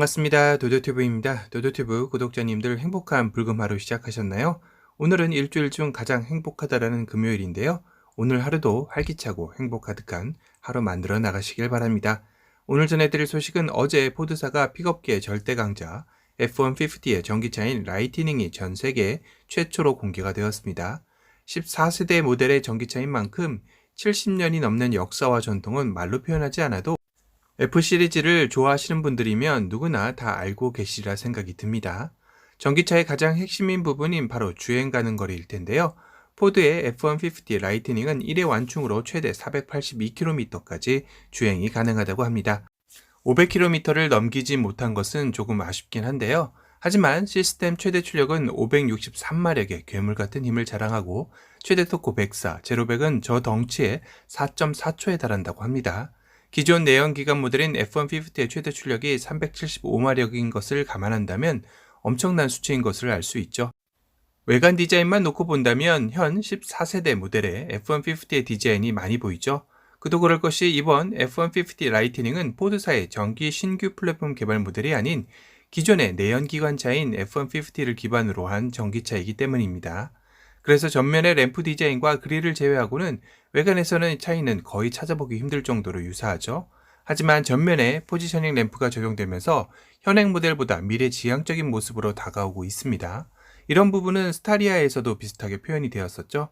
네, 반갑습니다. 도도튜브입니다. 도도튜브 구독자님들 행복한 불금 하루 시작하셨나요? 오늘은 일주일 중 가장 행복하다라는 금요일인데요. 오늘 하루도 활기차고 행복 가득한 하루 만들어 나가시길 바랍니다. 오늘 전해드릴 소식은 어제 포드사가 픽업계 절대 강자 F-150의 전기차인 라이트닝이 전 세계 최초로 공개가 되었습니다. 14세대 모델의 전기차인 만큼 70년이 넘는 역사와 전통은 말로 표현하지 않아도 F 시리즈를 좋아하시는 분들이면 누구나 다 알고 계시리라 생각이 듭니다. 전기차의 가장 핵심인 부분인 바로 주행 가능 거리일 텐데요. 포드의 F-150 라이트닝은 1회 완충으로 최대 482km까지 주행이 가능하다고 합니다. 500km를 넘기지 못한 것은 조금 아쉽긴 한데요. 하지만 시스템 최대 출력은 563마력의 괴물 같은 힘을 자랑하고 최대 토크 104, 제로백은 저 덩치에 4.4초에 달한다고 합니다. 기존 내연기관 모델인 F-150의 최대 출력이 375마력인 것을 감안한다면 엄청난 수치인 것을 알 수 있죠. 외관 디자인만 놓고 본다면 현 14세대 모델의 F-150의 디자인이 많이 보이죠. 그도 그럴 것이 이번 F-150 라이트닝은 포드사의 정기 신규 플랫폼 개발 모델이 아닌 기존의 내연기관차인 F-150를 기반으로 한 전기차이기 때문입니다. 그래서 전면의 램프 디자인과 그릴을 제외하고는 외관에서는 차이는 거의 찾아보기 힘들 정도로 유사하죠. 하지만 전면에 포지셔닝 램프가 적용되면서 현행 모델보다 미래 지향적인 모습으로 다가오고 있습니다. 이런 부분은 스타리아에서도 비슷하게 표현이 되었었죠.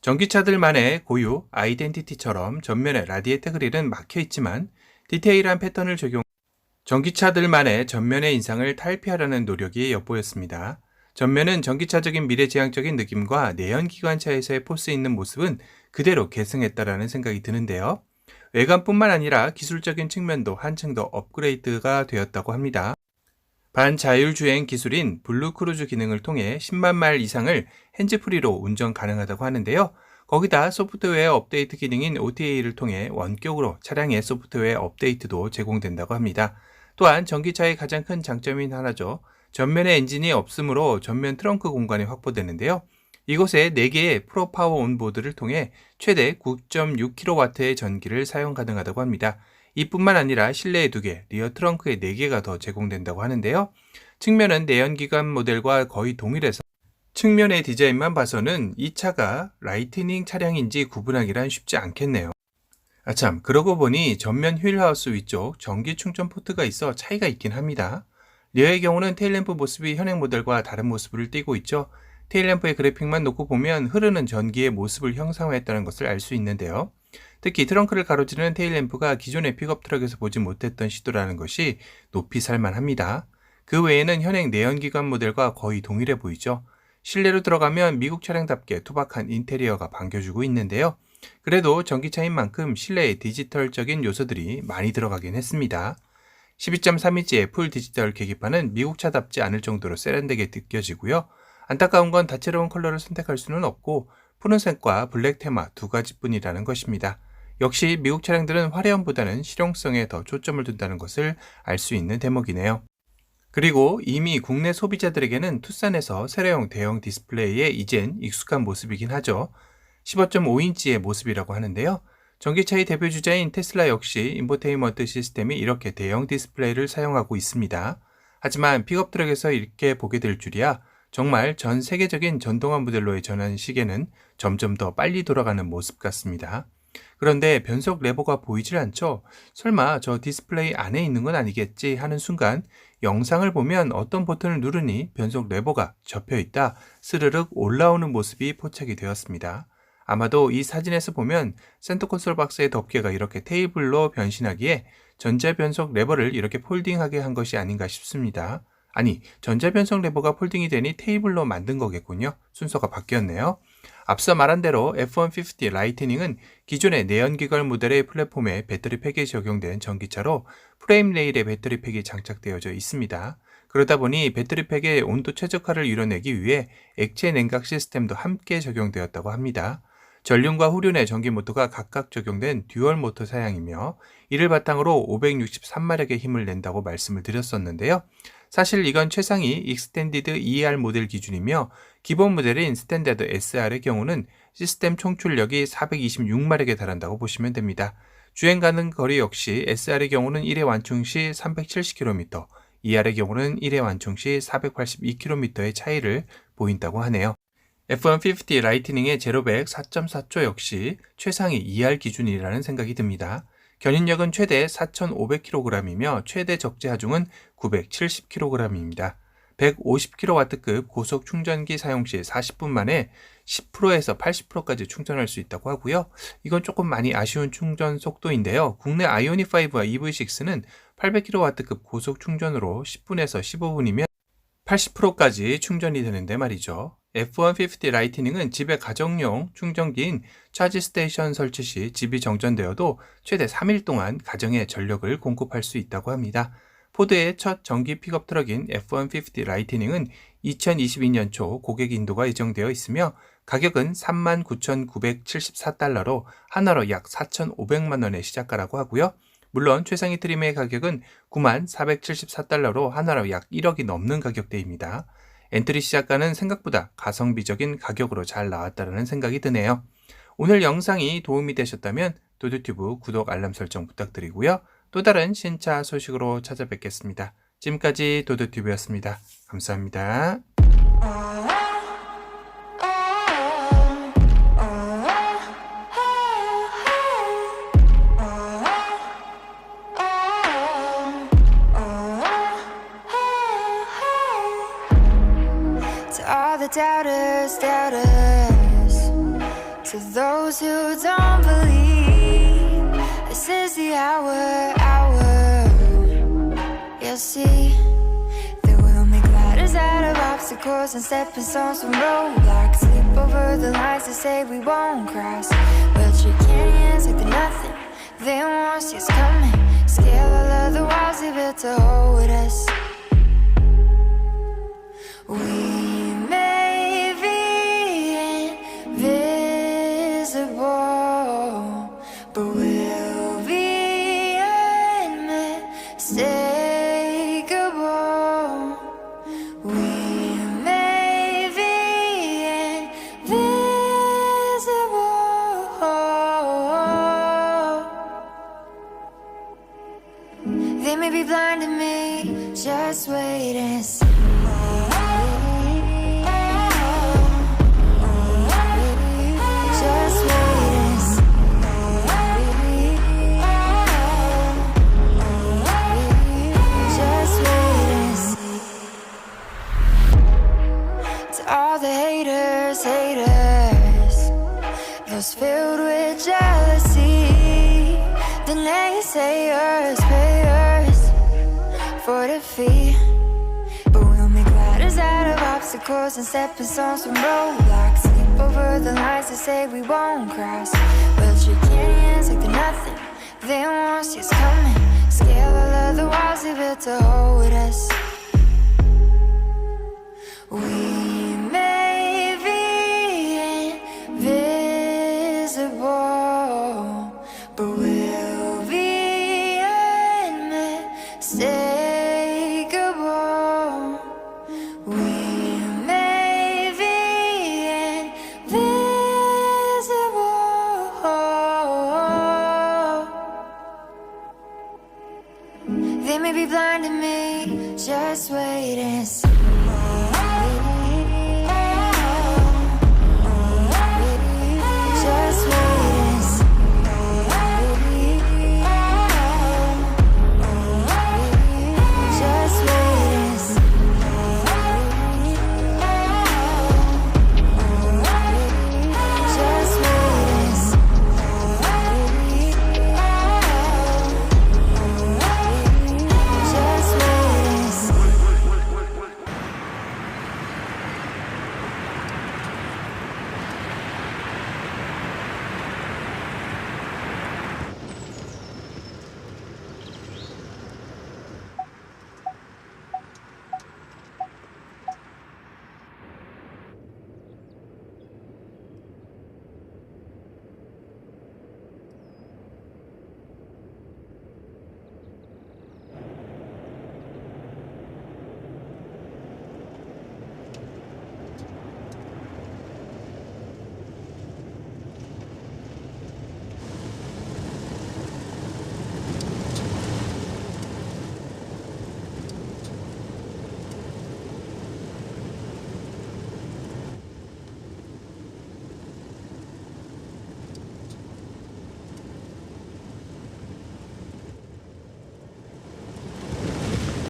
전기차들만의 고유 아이덴티티처럼 전면에 라디에이터 그릴은 막혀 있지만 디테일한 패턴을 적용 전기차들만의 전면의 인상을 탈피하려는 노력이 엿보였습니다. 전면은 전기차적인 미래지향적인 느낌과 내연기관차에서의 포스 있는 모습은 그대로 계승했다라는 생각이 드는데요. 외관뿐만 아니라 기술적인 측면도 한층 더 업그레이드가 되었다고 합니다. 반자율주행 기술인 블루크루즈 기능을 통해 10만 마일 이상을 핸즈프리로 운전 가능하다고 하는데요. 거기다 소프트웨어 업데이트 기능인 OTA를 통해 원격으로 차량의 소프트웨어 업데이트도 제공된다고 합니다. 또한 전기차의 가장 큰 장점인 하나죠. 전면에 엔진이 없으므로 전면 트렁크 공간이 확보되는데요. 이곳에 4개의 프로파워 온보드를 통해 최대 9.6kW의 전기를 사용 가능하다고 합니다. 이뿐만 아니라 실내에 2개, 리어 트렁크에 4개가 더 제공된다고 하는데요. 측면은 내연기관 모델과 거의 동일해서 측면의 디자인만 봐서는 이 차가 라이트닝 차량인지 구분하기란 쉽지 않겠네요. 아참, 그러고 보니 전면 휠하우스 위쪽 전기 충전 포트가 있어 차이가 있긴 합니다. 리어의 경우는 테일램프 모습이 현행 모델과 다른 모습을 띠고 있죠. 테일램프의 그래픽만 놓고 보면 흐르는 전기의 모습을 형상화했다는 것을 알 수 있는데요. 특히 트렁크를 가로지르는 테일램프가 기존의 픽업 트럭에서 보지 못했던 시도라는 것이 높이 살만합니다. 그 외에는 현행 내연기관 모델과 거의 동일해 보이죠. 실내로 들어가면 미국 차량답게 투박한 인테리어가 반겨주고 있는데요. 그래도 전기차인 만큼 실내에 디지털적인 요소들이 많이 들어가긴 했습니다. 12.3인치의 풀 디지털 계기판은 미국차답지 않을 정도로 세련되게 느껴지고요. 안타까운 건 다채로운 컬러를 선택할 수는 없고 푸른색과 블랙 테마 두 가지뿐이라는 것입니다. 역시 미국 차량들은 화려함보다는 실용성에 더 초점을 둔다는 것을 알 수 있는 대목이네요. 그리고 이미 국내 소비자들에게는 투싼에서 세례용 대형 디스플레이에 이젠 익숙한 모습이긴 하죠. 15.5인치의 모습이라고 하는데요. 전기차의 대표 주자인 테슬라 역시 인포테인먼트 시스템이 이렇게 대형 디스플레이를 사용하고 있습니다. 하지만 픽업 트럭에서 이렇게 보게 될 줄이야 정말 전 세계적인 전동화 모델로의 전환 시계는 점점 더 빨리 돌아가는 모습 같습니다. 그런데 변속 레버가 보이질 않죠? 설마 저 디스플레이 안에 있는 건 아니겠지 하는 순간 영상을 보면 어떤 버튼을 누르니 변속 레버가 접혀 있다 스르륵 올라오는 모습이 포착이 되었습니다. 아마도 이 사진에서 보면 센터 콘솔 박스의 덮개가 이렇게 테이블로 변신하기에 전자변속 레버를 이렇게 폴딩하게 한 것이 아닌가 싶습니다. 아니, 전자변속 레버가 폴딩이 되니 테이블로 만든 거겠군요. 순서가 바뀌었네요. 앞서 말한 대로 F-150 라이트닝은 기존의 내연기관 모델의 플랫폼에 배터리 팩이 적용된 전기차로 프레임 레일에 배터리 팩이 장착되어져 있습니다. 그러다 보니 배터리 팩의 온도 최적화를 이뤄내기 위해 액체 냉각 시스템도 함께 적용되었다고 합니다. 전륜과 후륜의 전기 모터가 각각 적용된 듀얼 모터 사양이며 이를 바탕으로 563마력의 힘을 낸다고 말씀을 드렸었는데요. 사실 이건 최상위 익스텐디드 ER 모델 기준이며 기본 모델인 스탠다드 SR의 경우는 시스템 총출력이 426마력에 달한다고 보시면 됩니다. 주행 가능 거리 역시 SR의 경우는 1회 완충 시 370km, 2R의 경우는 1회 완충 시 482km의 차이를 보인다고 하네요. F-150 라이트닝의 제로백 4.4초 역시 최상위 2R 기준이라는 생각이 듭니다. 견인력은 최대 4,500kg이며 최대 적재 하중은 970kg입니다. 150kW급 고속 충전기 사용 시 40분 만에 10%에서 80%까지 충전할 수 있다고 하고요. 이건 조금 많이 아쉬운 충전 속도인데요. 국내 아이오닉5와 EV6는 800kW급 고속 충전으로 10분에서 15분이면 80%까지 충전이 되는데 말이죠. F-150 라이트닝은 집의 가정용 충전기인 차지 스테이션 설치 시 집이 정전되어도 최대 3일 동안 가정에 전력을 공급할 수 있다고 합니다. 포드의 첫 전기 픽업 트럭인 F-150 라이트닝은 2022년 초 고객 인도가 예정되어 있으며 가격은 39,974달러로 하나로 약 4,500만 원의 시작가라고 하고요. 물론 최상위 트림의 가격은 9474달러로 하나로 약 1억이 넘는 가격대입니다. 엔트리 시작가는 생각보다 가성비적인 가격으로 잘 나왔다는 생각이 드네요. 오늘 영상이 도움이 되셨다면 도드튜브 구독 알람 설정 부탁드리고요. 또 다른 신차 소식으로 찾아뵙겠습니다. 지금까지 도드튜브였습니다. 감사합니다. To those who don't believe, this is the hour, hour. You'll see that we'll make ladders out of obstacles and stepping stones from roadblocks. Leap over the lines to say we won't cross. We'll treat canyons like they're nothing. They won't see us coming. Scale all of the walls they built to hold us. Naysayers, payers for defeat. But we'll make ladders out of obstacles and stepping stones from roadblocks. Leap over the lines to say we won't cross. We'll treat canyons like they're nothing. They won't see us coming. Scale all of the walls they built to hold us.